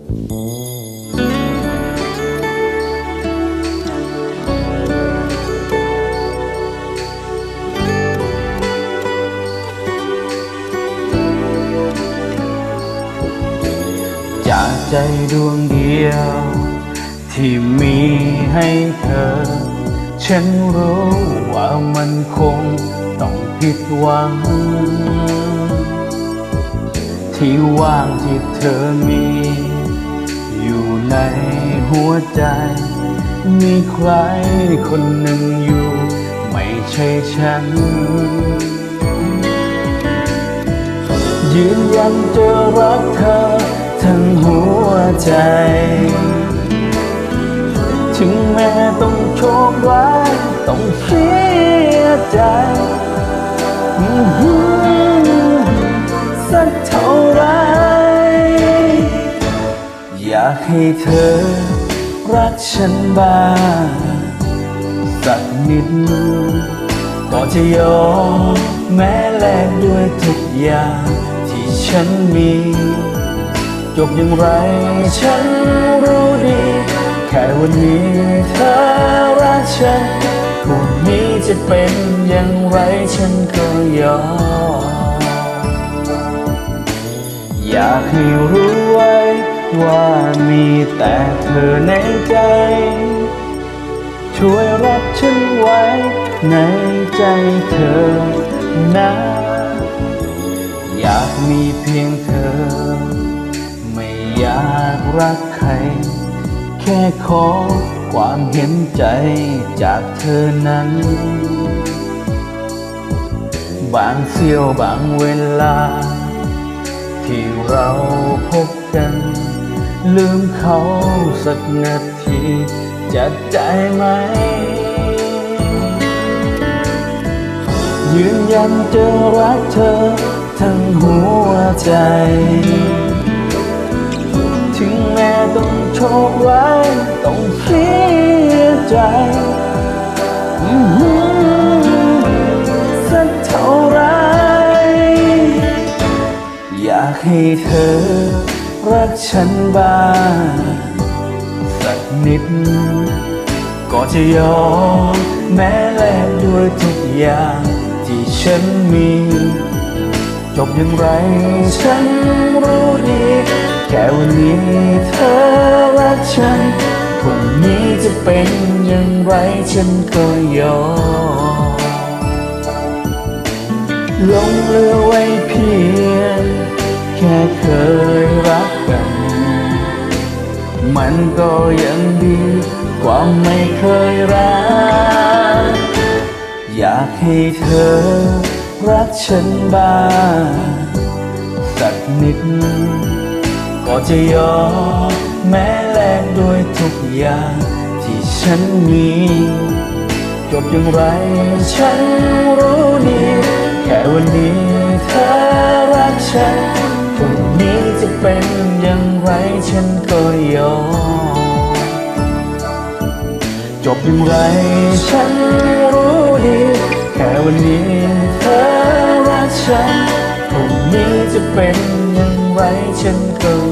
จากใจดวงเดียว ที่มีให้เธอ ฉันรู้ว่ามันคงต้องผิดหวัง ที่ว่างที่เธอมี ในหัวใจ มีใครคนหนึ่งอยู่ ไม่ใช่ฉัน ยืนยันจะรักเธอ ทั้งหัวใจ ถึงแม้ต้องโชคร้ายต้องเสียใจากให้เธอ รักฉันบ้างสักนิดก็จะยอมแม้แลกด้วยทุกอย่างที่ฉันมี จบอย่างไรฉันรู้ดี แค่วันนี้เธอรักฉันพรุ่งนี้จะเป็นอย่างไรฉันก็ยอมอยากให้รู้ไว้ ว่ามีแต่เธอในใจ ช่วยรับฉันไว้ในใจเธอนะ อยากมีเพียงเธอ ไม่อยากรักใคร แค่ขอความเห็นใจจากเธอนั้น บางเสี้ยวบางเวลา ที่เราพบกัน ลืมเขาสักนาทีจะได้ไหม ยืนยันจะรักเธอ ทั้งหัวใจ ถึงแม้ต้องโชคร้ายต้องเสียใจสักเท่าไร อยากให้เธอ รักฉันบ้างสักนิด ก็จะยอมแม้แลกด้วยทุกอย่างที่ฉันมี จบอย่างไรฉันรู้ดี แค่วันนี้เธอรักฉันพรุ่งนี้จะเป็นอย่างไรฉันก็ยอมลงเรือไว้เพียงแค่เคย มันก็ยังดีกว่าไม่เคยรัก อยากให้เธอรักฉันบ้างสักนิด ก็จะยอมแม้แลกด้วยทุกอย่าง ที่ฉันมี จบอย่างไรฉันรู้ดีแค่วันนี้เธอรักฉันพรุ่งนี้จะเป็นอย่าง ฉันก็ยอม จบอย่างไรฉันรู้ดี แค่วันนี้เธอรักฉันพรุ่งนี้จะเป็นอย่างไรฉันก็ย